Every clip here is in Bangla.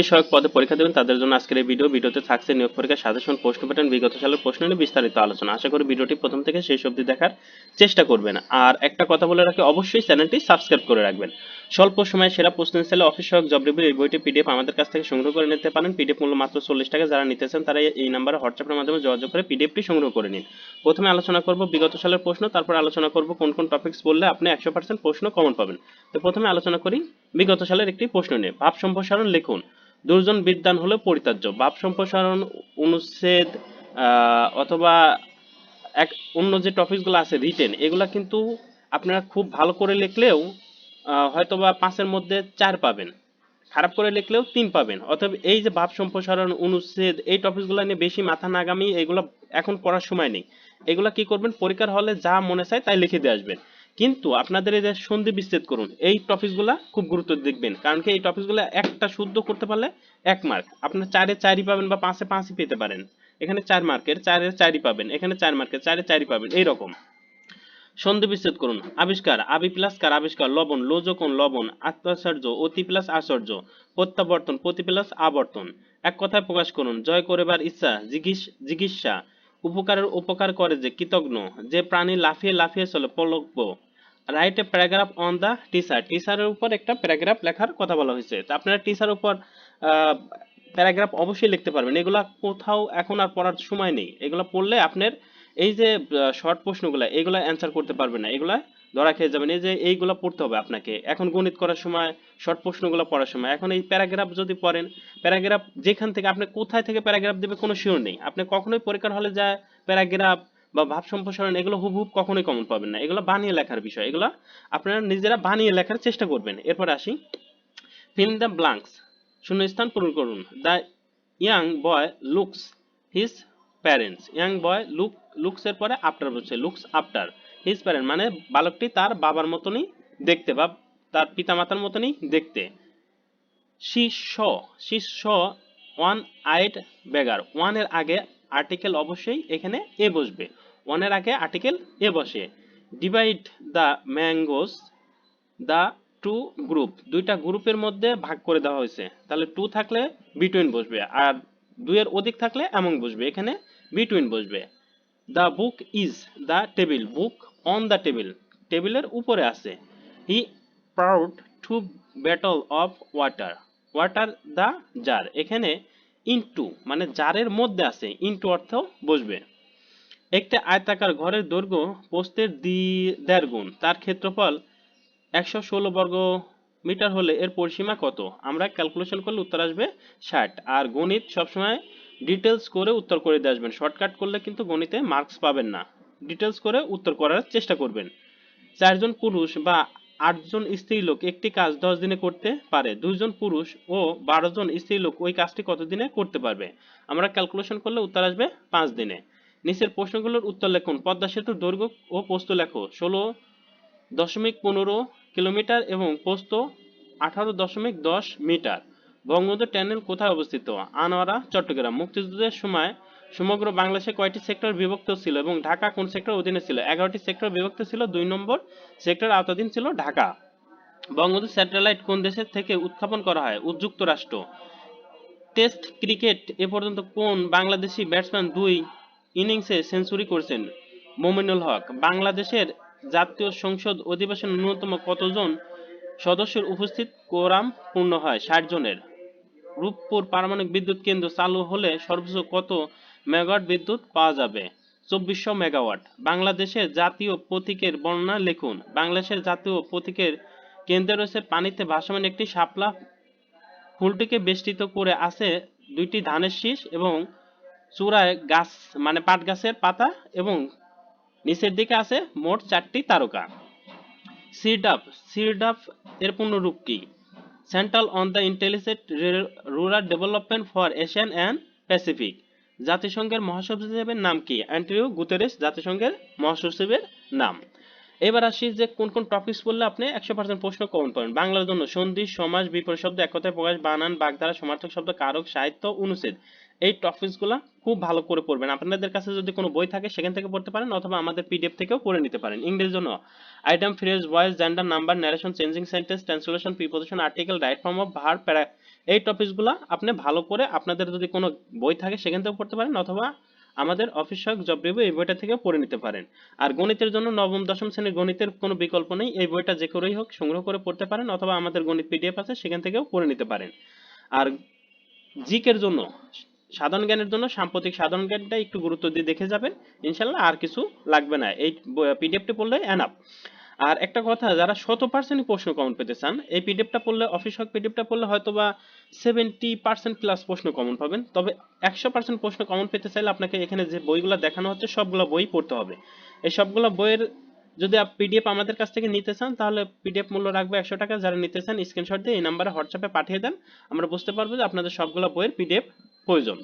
বিষয়ক পদে পরীক্ষা দেবেন, তাদের জন্য আজকের এই ভিডিও, ভিডিওতে থাকছে নিয়োগ পরীক্ষার সাজেশন প্রশ্ন প্যাটার্ন, বিগত সালের প্রশ্ন নিয়ে বিস্তারিত আলোচনা। আশা করি ভিডিওটি প্রথম থেকে শেষ অবধি দেখার চেষ্টা করবেন। আর একটা কথা বলে রাখি, অবশ্যই চ্যানেলটি সাবস্ক্রাইব করে রাখবেন। স্বল্প সময়ে সেরা প্রশ্ন সেলে অফিস সহায়ক জব রিভিউ এই বইটি পিডিএফ আমাদের কাছ থেকে সংগ্রহ করে নিতে পারেন। পিডিএফ মূল্য মাত্র চল্লিশ টাকা। যারা নিতেছেন, তারা এই নাম্বারে হোয়াটসঅ্যাপের মাধ্যমে যোগাযোগ করে পিডিএফটি সংগ্রহ করে নিন। প্রথমে আলোচনা করব বিগত সালের প্রশ্ন, তারপর আলোচনা করব কোন কোন টপিকস বললে আপনি একশো পার্সেন্ট প্রশ্ন কমন পাবেন। তো প্রথমে আলোচনা করি বিগত সালের একটি প্রশ্ন নিয়ে। ভাব সম্প্রসারণ লিখুন। দুর্জন বিদ্যান হলে পরিত্যাজ্য। বাপ সম্প্রসারণ অনুচ্ছেদ অথবা এক অন্য যে টপিকগুলো আছে রিটেন এগুলা কিন্তু আপনারা খুব ভালো করে লিখলেও আহ, হয়তোবা পাঁচের মধ্যে চার পাবেন। খারাপ করে লিখলেও তিন পাবেন। অতএব এই যে ভাব সম্প্রসারণ অনুচ্ছেদ এই টপিকগুলো নিয়ে বেশি মাথা নাগামি এগুলো এখন পড়ার সময় নেই। এগুলা কি করবেন? পরীক্ষার হলে যা মনে চায় তাই লিখে দিয়ে আসবেন। কিন্তু আপনাদের এই যে সন্ধি বিচ্ছেদ করুন, এই টপিকসগুলা খুব গুরুত্ব দেখবেন। কারণ কি এই টপিকসগুলো একটা শুদ্ধ করতে পারলে এক মার্ক আপনার চারে চারই পাবেন বা পাঁচে পাঁচই পেতে পারেন। এখানে চার মার্কের চারে চারই পাবেন, এখানে চার মার্কের চারে চারই পাবেন, এইরকম। সন্ধি বিচ্ছেদ করুন। আবিষ্কার, আবি প্লাস কার আবিষ্কার? লবণ লোজকন লবণ আত্মাশ্চর্য অতি প্লাস আশ্চর্য, প্রত্যাবর্তন, প্রতি প্লাস আবর্তন। এক কথায় প্রকাশ করুন, জয় করিবার ইচ্ছা জিজ্ঞিস জিজ্ঞাসা উপকারের উপকার করে যে কৃতজ্ঞ, যে প্রাণী লাফিয়ে লাফিয়ে চলে পলব্য write a paragraph on the teacher টিচারের উপর একটা প্যারাগ্রাফ লেখার কথা বলা হয়েছে। তো আপনারা টিচার উপর প্যারাগ্রাফ অবশ্যই লিখতে পারবেন। এগুলা কোথাও এখন আর পড়ার সময় নেই। এগুলা পড়লে আপনার এই যে শর্ট প্রশ্নগুলো, এগুলা অ্যান্সার করতে পারবেন না। এগুলা ধরা খেয়ে যাবেন, এই যে এইগুলো পড়তে হবে আপনাকে। এখন গণিত করার সময় শর্ট প্রশ্নগুলো পড়ার সময়। এখন এই প্যারাগ্রাফ যদি পড়েন প্যারাগ্রাফ যেখান থেকে আপনি কোথায় থেকে প্যারাগ্রাফ দেবে কোনো শিওর নেই। আপনি কখনোই পরীক্ষার হলে যায় প্যারাগ্রাফ বা ভাব সম্প্রসারণ, এগুলো হুবহুব কখনোই কমন পাবেন না। এগুলো বানিয়ে লেখার বিষয়। এগুলো আপনারা নিজেরা বানিয়ে লেখার চেষ্টা করবেন। এরপর আসি। ফিল দ্য ব্লাঙ্কস শূন্যস্থান পূরণ করুন। The young boy looks his parents young boy look looks এর পরে আফটার বলছে লুকস আফটার হিজ প্যারেন্ট মানে বালকটি তার বাবার মতনই দেখতে বা তার পিতামাতার মতনই দেখতে। শি শ শি ওয়ান আইড বেগার ওয়ানের আগে আর্টিকেল অবশ্যই এখানে এ বসবে। ওয়ানের আগে আর্টিকেল এ বসে। Divide the mangoes the two group দুইটা গ্রুপের মধ্যে ভাগ করে দেওয়া হয়েছে। তাহলে টু থাকলে বিটুইন বসবে। আর দুইয়ের অধিক থাকলে এমন বসবে। এখানে বিটুইন বসবে। The book is the table book on the table টেবিলের উপরে আছে। He proud to bottle of water water the jar এখানে ইনটু মানে জারের মধ্যে আছে। ইনটু অর্থ বসবে। একটি আয়তাকার ঘরের দৈর্ঘ্য পোস্তের দি, দেড় গুণ। তার ক্ষেত্রফল একশো ষোলো বর্গ মিটার হলে এর পরিসীমা কত? আমরা ক্যালকুলেশন করলে উত্তর আসবে ষাট। আর গণিত সবসময় ডিটেলস করে উত্তর করে দিয়ে আসবেন। শর্টকাট করলে কিন্তু গণিতে মার্কস পাবেন না। ডিটেলস করে উত্তর করার চেষ্টা করবেন। চারজন পুরুষ বা আটজন স্ত্রী লোক একটি কাজ দশ দিনে করতে পারে। দুইজন পুরুষ ও বারো জন স্ত্রী লোক ওই কাজটি কত দিনে করতে পারবে? আমরা ক্যালকুলেশন করলে উত্তর আসবে পাঁচ দিনে। নিচের প্রশ্নগুলোর উত্তর লেখুন। পদ্মা সেতুর দৈর্ঘ্য ও পোস্ত লেখো। ষোলো দশমিক পনেরো কিলোমিটার এবং পোস্ত আঠারো দশমিক দশ মিটার। বঙ্গবন্ধু টানেল কোথায় অবস্থিত? আনোয়ারা, চট্টগ্রাম। মুক্তিযুদ্ধের সময় সমগ্র বাংলাদেশে কয়টি সেক্টর বিভক্ত ছিল এবং ঢাকা কোন সেক্টর অধীনে ছিল? এগারোটি সেক্টর বিভক্ত ছিল, দুই নম্বর সেক্টর আওতাধীন ছিল ঢাকা। বঙ্গবন্ধু স্যাটেলাইট কোন দেশের থেকে উৎক্ষেপণ করা হয়? উদ্যুক্ত রাষ্ট্র টেস্ট ক্রিকেট এ পর্যন্ত কোন বাংলাদেশি ব্যাটসম্যান দুই ইনিংসে সেঞ্চুরি করেছেন? মোমিনুল হক। বাংলাদেশের জাতীয় সংসদ অধিবেশন ন্যূনতম কতজন সদস্যের উপস্থিত? কোরাম পূর্ণ হয় ষাট জনের। রূপপুর পারমাণবিক বিদ্যুৎ কেন্দ্র চালু হলে সর্বোচ্চ কত মেগাওয়াট বিদ্যুৎ পাওয়া যাবে। চব্বিশশো মেগাওয়াট। বাংলাদেশের জাতীয় প্রতীকের বর্ণনা লিখুন। বাংলাদেশের জাতীয় প্রতীকের কেন্দ্রে রয়েছে পানিতে ভাসমান একটি শাপলা। ফুলটিকে বেষ্টিত করে আছে দুইটি ধানের শীষ এবং চূড়ায় গাছ মানে পাট গাছের পাতা এবং নিচের দিকে আছে মোট চারটি তারকা। সিডাপ সিডাপ এর পূর্ণরূপ কি? Central on the intelligent rural development for Asian and Pacific. জাতিসংঘের মহাসচিবের নাম কি? অ্যান্ট্রিও গুতেরেস, জাতিসংঘের মহাসচিবের নাম। এবার আসি যে কোন কোন টপিকস বললে আপনি একশো পার্সেন্ট প্রশ্ন কমন করেন বাংলার জন্য সন্ধি সমাজ বিপরীত শব্দ এক প্রকাশ, বানান, বাগধারা, সমার্থক শব্দ, কারক, সাহিত্য, অনুচ্ছেদ। এই টপিকসগুলো খুব ভালো করে পড়বেন। আপনাদের কাছে যদি কোনো বই থাকে, সেখান থেকে পড়তে পারেন, অথবা আমাদের পিডিএফ থেকেও পড়ে নিতে পারেন। ইংরেজির জন্য item phrase voice gender number narration changing sentence translation preposition article right form of verb para এই টপিকসগুলো আপনি ভালো করে আপনাদের যদি কোনো বই থাকে, সেখান থেকে পড়তে পারেন, অথবা আমাদের অফিস সহায়ক জব রিভিউ এই বইটা থেকে পড়ে নিতে পারেন। আর গণিতের জন্য নবম, দশম শ্রেণির গণিতের কোনো বিকল্প নেই, এই বইটা যে করেই হোক, সংগ্রহ করে পড়তে পারেন, অথবা আমাদের গণিত পিডিএফ আছে, সেখান থেকেও পড়ে নিতে পারেন। আর জিকের জন্য সাধারণ জ্ঞানের জন্য সাম্প্রতিক সাধারণ জ্ঞানটা একটু গুরুত্ব দিয়ে দেখে যাবেন। ইনশাল্লাহ আর কিছু লাগবে না। এই পিডিএফটি পড়লে এনাফ আর একটা কথা, যারা শত পার্সেন্ট প্রশ্ন কমন পেতে চান, এই পিডিএফটা পড়লে অফিস হক পিডিএফটা পড়লে হয়তো বা সেভেন্টি পার্সেন্ট প্লাস প্রশ্ন কমন পাবেন। তবে একশো পার্সেন্ট প্রশ্ন কমন পেতে চাইলে আপনাকে এখানে যে বইগুলো দেখানো হচ্ছে, সবগুলো বই পড়তে হবে। এই সবগুলো বইয়ের যদি পিডিএফ আমাদের কাছ থেকে নিতে চান, তাহলে পিডিএফ মূল্য রাখবে একশো টাকা। যারা নিতে চান স্ক্রিনশট দিয়ে এই নাম্বারে হোয়াটসঅ্যাপে পাঠিয়ে দেন। আমরা বুঝতে পারব যে আপনাদের সবগুলো বইয়ের পিডিএফ প্রয়োজন।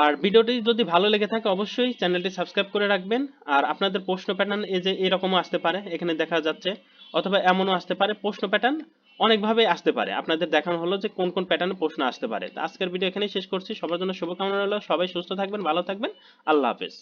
আর ভিডিওটি যদি ভালো লেগে থাকে, অবশ্যই চ্যানেলটি সাবস্ক্রাইব করে রাখবেন। আর আপনাদের প্রশ্ন প্যাটার্ন এই যে এরকমও আসতে পারে, এখানে দেখা যাচ্ছে। অথবা এমনও আসতে পারে, প্রশ্ন প্যাটার্ন অনেকভাবে আসতে পারে। আপনাদের দেখানো হলো যে কোন কোন প্যাটার্নে প্রশ্ন আসতে পারে। আজকের ভিডিও এখানেই শেষ করছি। সবার জন্য শুভকামনা রইল। সবাই সুস্থ থাকবেন, ভালো থাকবেন। আল্লাহ হাফেজ।